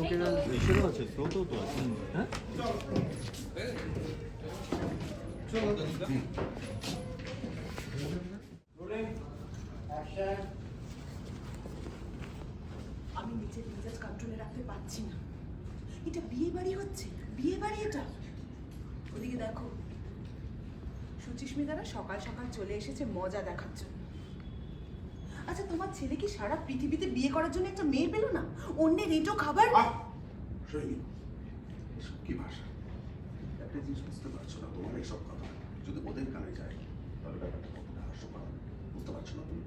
শোকের ইসেরও আছে স্রোতও তো আছে হ্যাঁ আমি নিজের মেজাজ কন্ট্রোলে রাখতে পারছি না এটা বিয়ে বাড়ি হচ্ছে বিয়ে বাড়ি এটা ওদিকে দেখো সুচিস্মিতারা সকাল সকাল চলে এসেছে মজা দেখার জন্য আচ্ছা তোমার ছেলে কি সারা পৃথিবীতে বিয়ে করার জন্য একটা মেয়ে পেল না? অন্যের এটো খাবার? আহ সৈনী এসব কি ভাষা? একটা জিনিস বুঝতে পারছ না তোমার এইসব কথা। যদি ওদের কানে যায় তাহলে ব্যাপারটা কতটা হাস্যকর। বুঝতে পারছ না তুমি?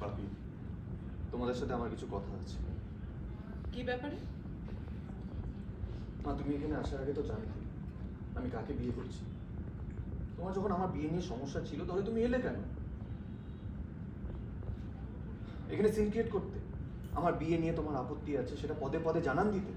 বাপি তোমাদের সাথে আমার কিছু কথা আছে। কি ব্যাপারে? না তুমি এখানে আসার আগে তো জানতে। আমি কাকে বিয়ে করছি? তোমার যখন আমার বিয়ে নিয়ে সমস্যা ছিল, তাহলে তুমি এলে কেন? এখানে সিনক্রিয়েট করতে। আমার বিয়ে নিয়ে তোমার আপত্তি আছে, সেটা পদে পদে জানান দিতে।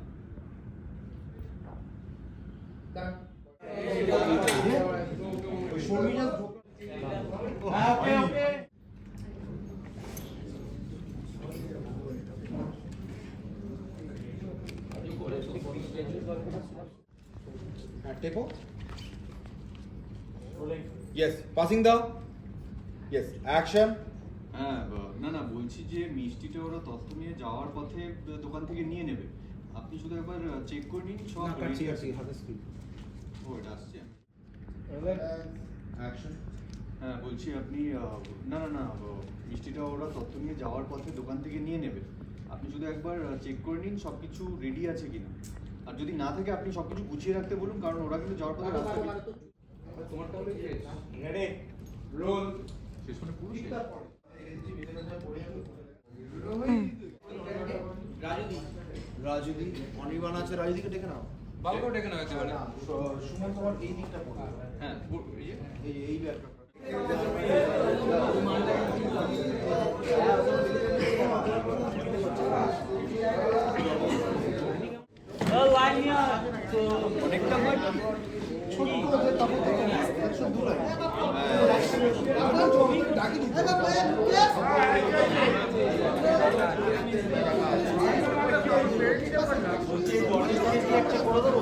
Tempo. Yes, passing the. Yes, action. হ্যাঁ না না বলছি যে মিষ্টিটা ওরা তথ্য নিয়ে যাওয়ার পথে দোকান থেকে নিয়ে নেবে আপনি শুধু একবার চেক করে নিন সব ready আছে। ও এটা আসছে Action. হ্যাঁ বলছি আপনি না না না মিষ্টিটা ওরা তথ্য নিয়ে যাওয়ার পথে দোকান থেকে নিয়ে নেবে আপনি শুধু একবার চেক করে নিন সব কিছু রেডি আছে কিনা আর যদি না থাকে আপনি সব কিছু গুছিয়ে রাখতে বলুন কারণ ওরা কিন্তু যাওয়ার পথে রাস্তা Ready. Roll. শেষ মানে পুরো শেষ। রাজুদি অনির্বাণ আছে রাজুদিকে ডেকে নাও বাবুকেও ডেকে নাও একেবারে সুমন তোমার এই দিকটা পড়বে হ্যাঁ এই এই একটা করে দেবো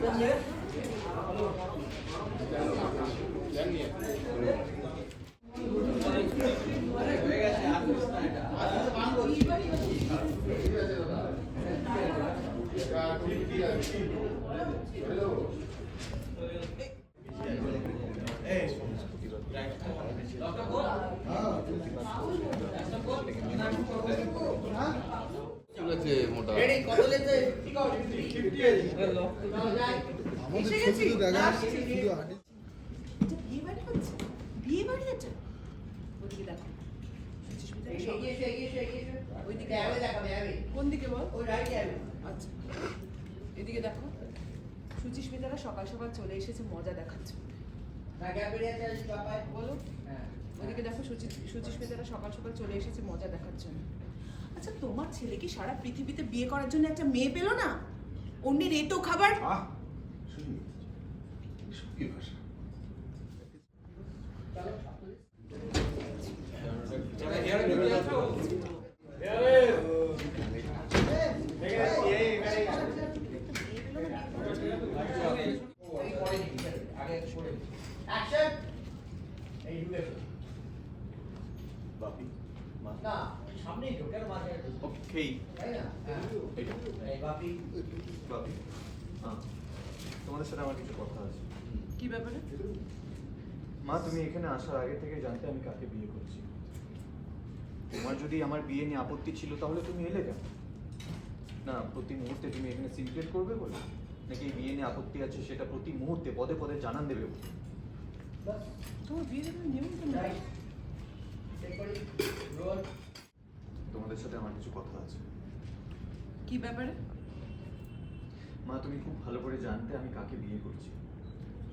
몇 년? 몇 년? 몇 년? কোন দিকে বল? আচ্ছা। এদিকে দেখো। সুচিস্মিতারা সকাল সকাল চলে এসেছে মজা জন্য বলো। ওদিকে দেখো সুচি সুচিস্মিতারা সকাল সকাল চলে এসেছে মজা দেখার জন্য আচ্ছা তোমার ছেলে কি সারা পৃথিবীতে বিয়ে করার জন্য একটা মেয়ে পেল না? অন্যের এতো খাবার Action! Hey, you live. Buffy. No. হেয়ারে দিতে যাচ্ছ খেই এইটা। বাপি। হ্যাঁ। তোমাদের সাথে আমার কিছু কথা আছে। কি ব্যাপারে? মা তুমি এখানে আসার আগে থেকে জানতে আমি কাকে বিয়ে করছি। তোমার যদি আমার বিয়ে নিয়ে আপত্তি ছিল তাহলে তুমি এলে কেন? না প্রতি মুহূর্তে তুমি এখানে সিনক্রেট করবে বলে? নাকি এই বিয়ে নিয়ে আপত্তি আছে সেটা প্রতি মুহূর্তে পদে পদে জানান দেবে বলে? তোমার বিয়ের কোনো নিমন্ত্রণ নেই। তোমাদের সাথে আমার কিছু কথা আছে। কি ব্যাপারে? মা তুমি খুব ভালো করে জানতে আমি কাকে বিয়ে করছি।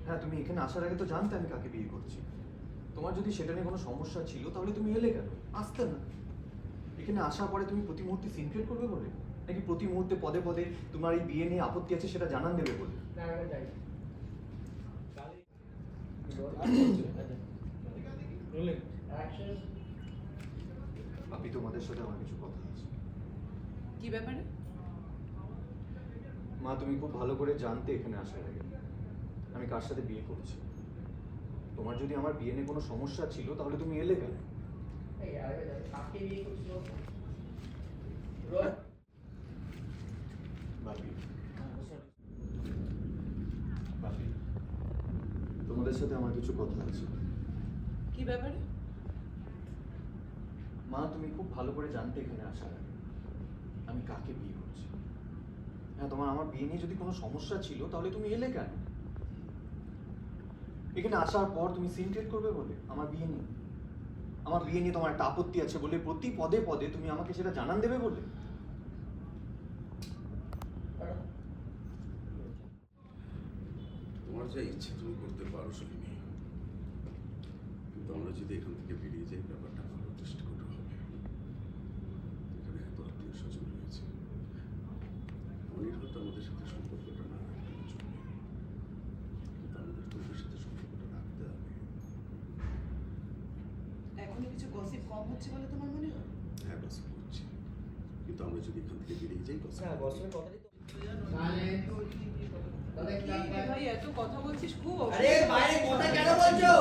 হ্যাঁ তুমি এখানে আসার আগে তো জানতে আমি কাকে বিয়ে করছি। তোমার যদি সেটা নিয়ে কোনো সমস্যা ছিল তাহলে তুমি এলে কেন? আসতে না। এখানে আসার পরে তুমি প্রতি মুহূর্তে সিনক্রেট করবে বলে? নাকি প্রতি মুহূর্তে পদে পদে তোমার এই বিয়ে নিয়ে আপত্তি আছে সেটা জানান দেবে বলে? আপনি তোমাদের সাথে আমার কিছু কথা আছে। কি ব্যাপারে? মা তুমি খুব ভালো করে জানতে এখানে আসার আগে আমি কার সাথে বিয়ে করছি। তোমার যদি আমার বিয়ে নিয়ে কোনো সমস্যা ছিল তাহলে তুমি এলে কেন? বাপি তোমাদের সাথে আমার কিছু কথা আছে। কি ব্যাপারে? মা, তুমি খুব ভালো করে জানতে এখানে আসার আগে। আমি কাকে বিয়ে করছি? হ্যাঁ তোমার আমার বিয়ে নিয়ে যদি কোনো সমস্যা ছিল, তাহলে তুমি এলে কেন? এখানে আসার পর তুমি সিনক্রেট করবে বলে আমার বিয়ে নিয়ে। আমার বিয়ে নিয়ে তোমার একটা আপত্তি আছে বলে প্রতি পদে পদে তুমি আমাকে সেটা জানান দেবে বলে। তোমার যা ইচ্ছে তুমি করতে পারো শুনিনি কিন্তু আমরা যদি এখান থেকে বেরিয়ে যাই, ব্যাপারটা ভালো দৃষ্টিকোণ হবে এখানে এত আত্মীয় স্বজন রয়েছে আমাদের সাথে সম্পর্কটা না রাখলেও চলবে কিন্তু আমাদের তো ওদের সাথে সম্পর্কটা রাখতে হবে। এখনও কিছু গসিপ কম হচ্ছে বলে তোমার মনে হয়? হ্যাঁ বাস করছি কিন্তু আমরা যদি এখান থেকে বেরিয়ে যাই বাস কি রে ভাই এত কথা বলছিস? খুব আরে বাইরে কথা কেন বলছো?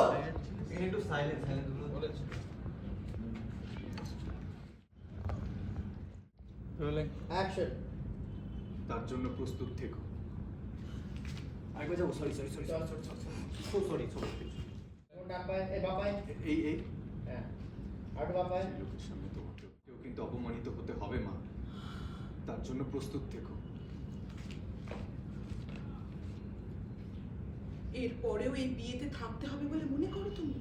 এখানে একটু সাইলেন্স সাইলেন্স বলেছে অ্যাকশন তার জন্য প্রস্তুত থেকো আরেকবার যাব sorry sorry sorry sorry sorry কোন ডাক এই এই এই হ্যাঁ আর লোকের সামনে তোমাকে কেউ কিন্তু অপমানিত হতে হবে মা তার জন্য প্রস্তুত থেকো এরপরেও এই বিয়েতে থাকতে হবে বলে মনে করো তুমি